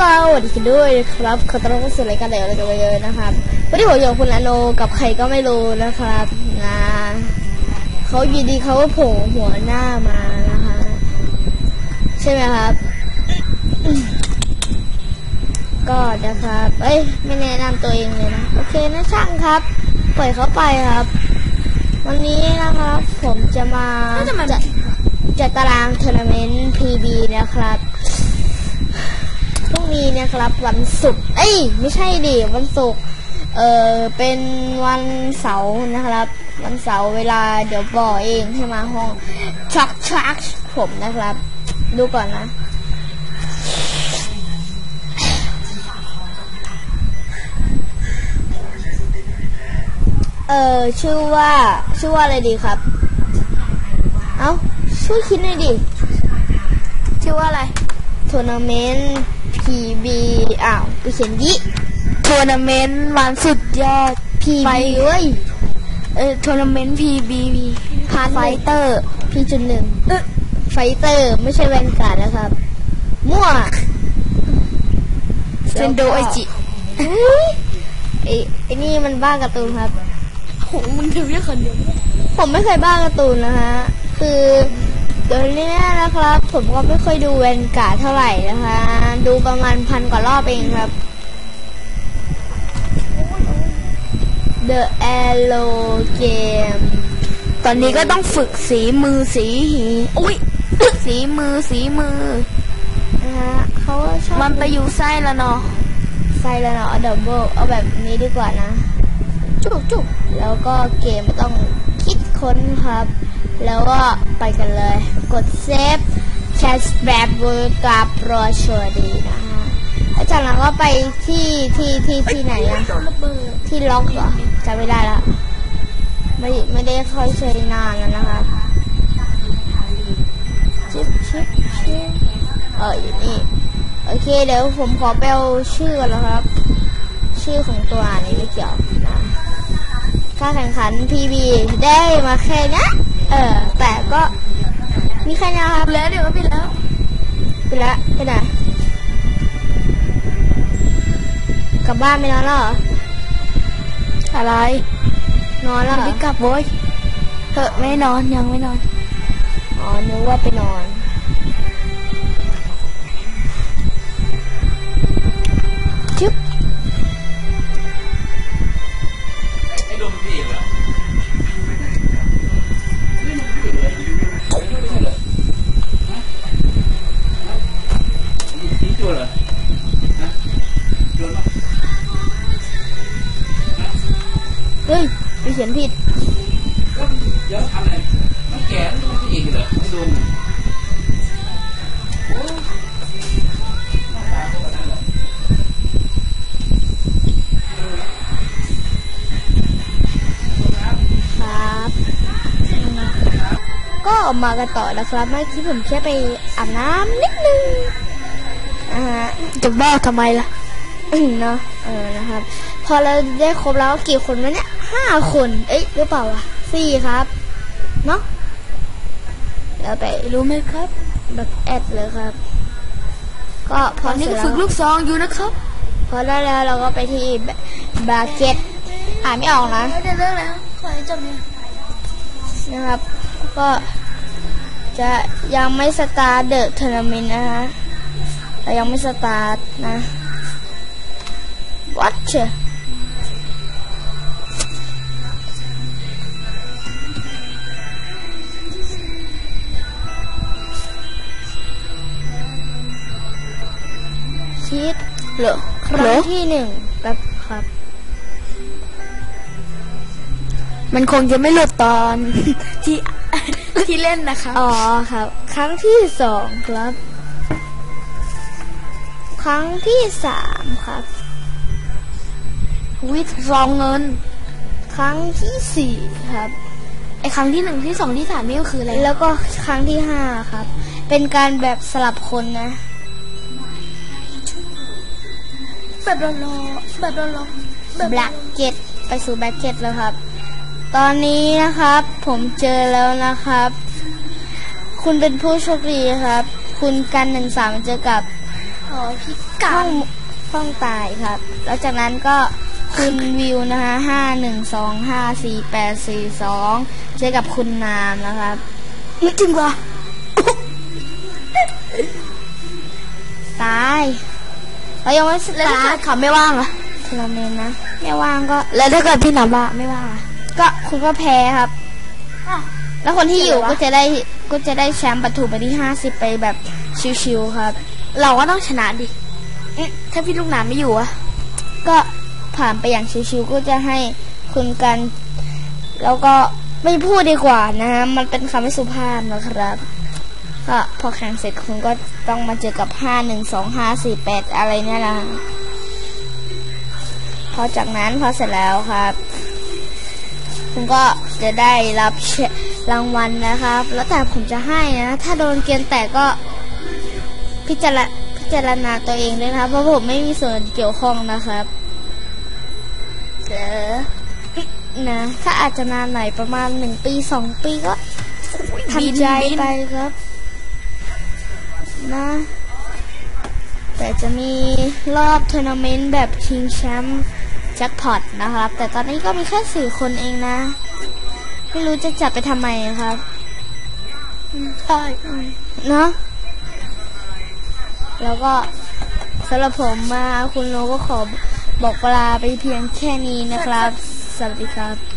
สวัสดีกันด้วยนะครับขอต้อนรับเข้าสู่รายการเดี๋ยวเราจะไปเลยนะครับวันนี้ผมอยู่กับคุณอโนกับใครก็ไม่รู้นะครับนะเขาอยู่ดีเขาก็โผล่หัวหน้ามานะคะ ใช่ไหมครับอืมก็นะครับ เอ้ยไม่แนะนำตัวเองเลยนะ โอเคนะช่างครับ ปล่อยเขาไปครับ วันนี้นะครับ ผมจะมาน่าจะมาจัดจัดตารางทัวร์นาเมนต์ PB นะครับพรุ่ง นี้นะครับ วันศุกร์เอ้ยไม่ใช่ดิวันศุกร์เออเป็นวันเสาร์นะครับ วันเสาร์เวลาเดี๋ยวบอกเองให้มาห้องชักชักผมนะครับ ดูก่อนนะเออชื่อว่าชื่อว่าอะไรดีครับ เอ้าช่วยคิดหน่อยดิ ชื่อว่าอะไรทัวร์นาเมนต์ PB อ้าวไปเขียนยิทัวร์นาเมนต์วันสุดยอด PB ไปเว้ยเออทัวร์นาเมนต์ PB พาร์ทไฟเตอร์พีจุดหนึ่งไฟเตอร์ไม่ใช่แวนการ์ดนะครับ มั่วเซนโดไอจิเฮ้ยไอ้ไอ้นี่มันบ้าการ์ตูนครับโหมึงถือแค่คนเดียวผมไม่เคยบ้าการ์ตูนนะฮะ คือ เดี๋ยวนี้นะครับ ผมก็ไม่ค่อยดูแวนกาเท่าไหร่นะคะ ดูประมาณพันกว่ารอบเองครับ The Arrow Game ตอนนี้ก็ต้องฝึกสีมือสีหีอุ้ยสีมือสีมือนะฮะเขาชอบมันไปอยู่ไส้แล้วเนาะไซแล้วเนาะเอาดับเบิลเอาแบบนี้ดีกว่านะ จุกจุกแล้วก็เกมต้องคิดค้นครับ แล้วก็ไปกันเลย กดเซฟแคสแบบเวอร์กับรอชัวดีนะฮะแล้วจากนั้นก็ไปที่ที่ที่ที่ไหนนะระที่ล็อกเหรอจำไม่ได้แล้วไม่ไม่ได้ค่อยใช้นานแล้วนะคะชิปชิปชิปเอออยู่นี่โอเค เดี๋ยวผมขอไปเอาชื่อก่อนนะครับ ชื่อของตัวอันนี้ไม่เกี่ยวนะการแข่งขัน PB ได้มาแค่เนี้ย เออ แต่ก็มีแค่เนี้ยครับแล้วเดี๋ยวก็ปิดแล้วไปละไปไหนกลับบ้านไปนอนแล้วเหรออะไร นอนแล้วเหรอไม่กลับโว้ยเถอะไม่นอนยังไม่นอน อ๋อนึกว่าไปนอนชึบไอ้ดมพี่เหรอ ยนผิดก็เดี๋ยวทำอะไรต้องแก่ต้องพี่อีกเหรอไอ้ดมโอ้หน้าตาเขาแบบนั้นเหรอครับก็มากันต่อนะครับเมื่อกี้ผมแค่ไปอาบน้ำนิดนึงนะฮะจะบ้าทำไมล่ะ เนาะเออนะครับ พอเราได้ครบแล้วกี่คนวะเนี่ยห้าคน เอ้ยหรือเปล่าวะสี่ครับเนาะแล้วไปรู้ไหมครับ แบบแอดเลยครับ ก็พตออนเสนี้ร็จก็แล้ฝึวกลูกซองอยู่นะครับ พอได้แล้วเราก็ไปที่บาเก็ตอ่านไม่ออกนะไม่ได้เรื่องแล้วขอให้จบเนี่ยนะครับ ก็จะยังไม่สตาร์เดอะทัวร์นาเมนต์นะฮะเรายังไม่สตาร์ทนะ Watch ชีตเหรอครั้งที่หนึ่งแบบครับ มันคงจะไม่หลุดตอน ที่ที่เล่นนะคะอ๋อครับ ครั้งที่สองครับ ครั้งที่สามครับ วิทซองเงิน ครั้งที่สี่ครับไอครั้งที่หนึ่งที่สองที่สามนี่ก็คืออะไรแล้วก็ครั้งที่ห้าครับ เป็นการแบบสลับคนนะแบบรอรอแบบรอรอแบบแบล็กเก็ตไปสู่แบล็กเก็ตแล้วครับ ตอนนี้นะครับ ผมเจอแล้วนะครับ คุณเป็นผู้โชคดีครับ คุณกันหนึ่งสามเจอกับเออพิห้กาองรห้องตายครับ แล้วจากนั้นก็ คุณวิวนะคะห้าหนึ่งสองห้าสี่แปดสี่สองเจอกับคุณนามนะครับไม่จริงวะตายเรายังไม่แล้วถ้าตาเกิยดเขาไม่ว่างอะทรมานนะไม่ว่างก็ แล้วถ้าเกิดพี่หนำว่าไม่ว่างอะก็คุณก็แพ้ครับ แล้วคนที่อยู่ก็จะได้ก็จะได้แชมป์ปฐมไปที่ห้าสิบไปแบบชิวๆครับ เราก็ต้องชนะดิเอ๊ะถ้าพี่ลูกหนามไม่อยู่อะก็ ผ่านไปอย่างชิวๆก็จะให้คุณกัน แล้วก็ไม่พูดดีกว่านะฮะมันเป็นคำไม่สุภาพนะครับก็พอแข่งเสร็จคุณก็ต้องมาเจอกับห้าหนึ่งสองห้าสี่แปดอะไรเนี่ยนะพอจากนั้นพอเสร็จแล้วครับ คุณก็จะได้รับรางวัลนะครับ แล้วแต่ผมจะให้นะ ถ้าโดนเกณฑ์แตกก็พิจารณาพิจารณาตัวเองด้วยนะครับเพราะผมไม่มีส่วนเกี่ยวข้องนะครับ นะถ้าอาจจะนานหน่อยประมาณหนึ่งปีสองปีก็ทำใจไปครับ นะ แต่จะมีรอบทัวร์นาเมนต์แบบชิงแชมป์แจ็คพอตนะครับ แต่ตอนนี้ก็มีแค่สี่คนเองนะ ไม่รู้จะจับไปทำไมครับใช่เนาะแล้วก็สำหรับผมมาคุณโลก็ขอ บอกลาไปเพียงแค่นี้นะครับ สวัสดีครับ